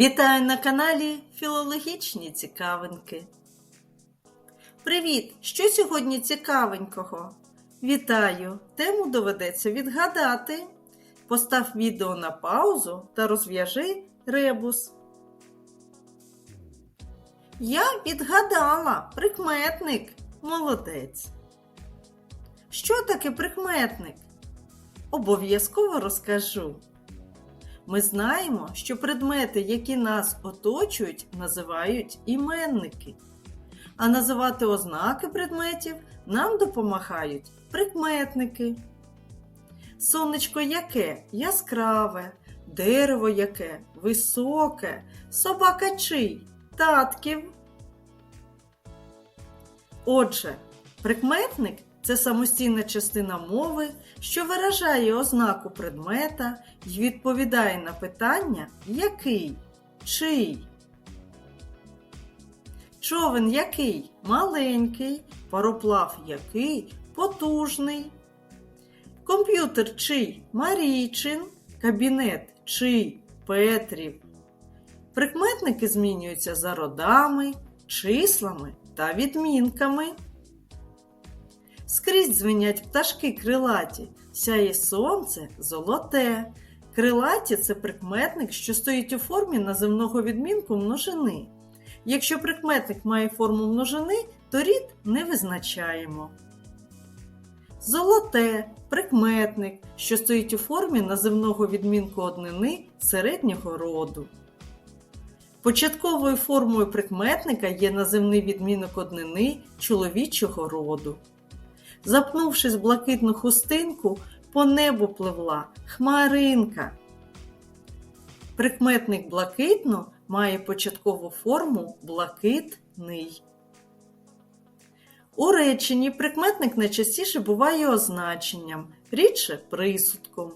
Вітаю на каналі Філологічні цікавинки. Привіт! Що сьогодні цікавенького? Вітаю! Тему доведеться відгадати. Постав відео на паузу та розв'яжи ребус. Я відгадала прикметник. Молодець. Що таке прикметник? Обов'язково розкажу. Ми знаємо, що предмети, які нас оточують, називають іменники. А називати ознаки предметів нам допомагають прикметники. Сонечко яке яскраве, дерево яке високе, собака чий татків. Отже, прикметник це самостійна частина мови, що виражає ознаку предмета і відповідає на питання який, чий. Човен який маленький, пароплав який потужний. Комп'ютер чий Марійчин, кабінет чий Петрів. Прикметники змінюються за родами, числами та відмінками. Скрізь дзвенять пташки крилаті, сяє сонце золоте. Крилаті це прикметник, що стоїть у формі наземного відмінку множини. Якщо прикметник має форму множини, то рід не визначаємо. Золоте прикметник, що стоїть у формі наземного відмінку однини середнього роду. Початковою формою прикметника є наземний відмінок однини чоловічого роду. Запнувшись в блакитну хустинку, по небу пливла хмаринка. Прикметник блакитно має початкову форму блакитний. У реченні прикметник найчастіше буває означенням, рідше присудком.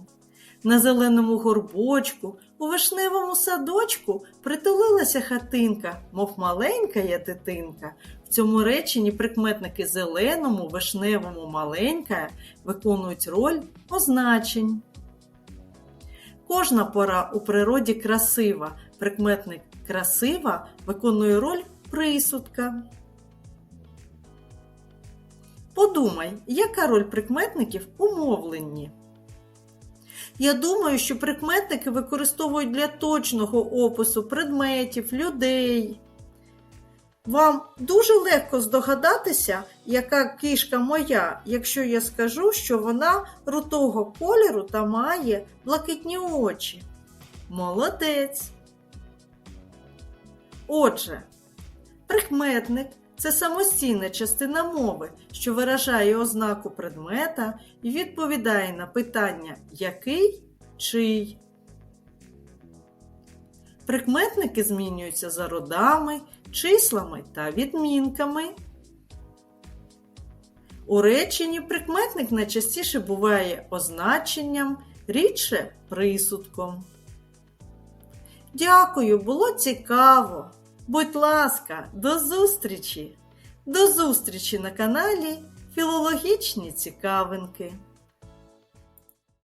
На зеленому горбочку, у вишневому садочку притулилася хатинка, мов маленька я дитинка. В цьому реченні прикметники зеленому, вишневому, маленька виконують роль означень. Кожна пора у природі красива. Прикметник красива виконує роль присудка. Подумай, яка роль прикметників у мовленні? Я думаю, що прикметники використовують для точного опису предметів, людей. Вам дуже легко здогадатися, яка кішка моя, якщо я скажу, що вона рутого кольору та має блакитні очі. Молодець. Отже, прикметник це самостійна частина мови, що виражає ознаку предмета і відповідає на питання який, чий. Прикметники змінюються за родами, числами та відмінками. У реченні прикметник найчастіше буває означенням, рідше присудком. Дякую, було цікаво. Будь ласка, до зустрічі! До зустрічі на каналі Філологічні цікавинки.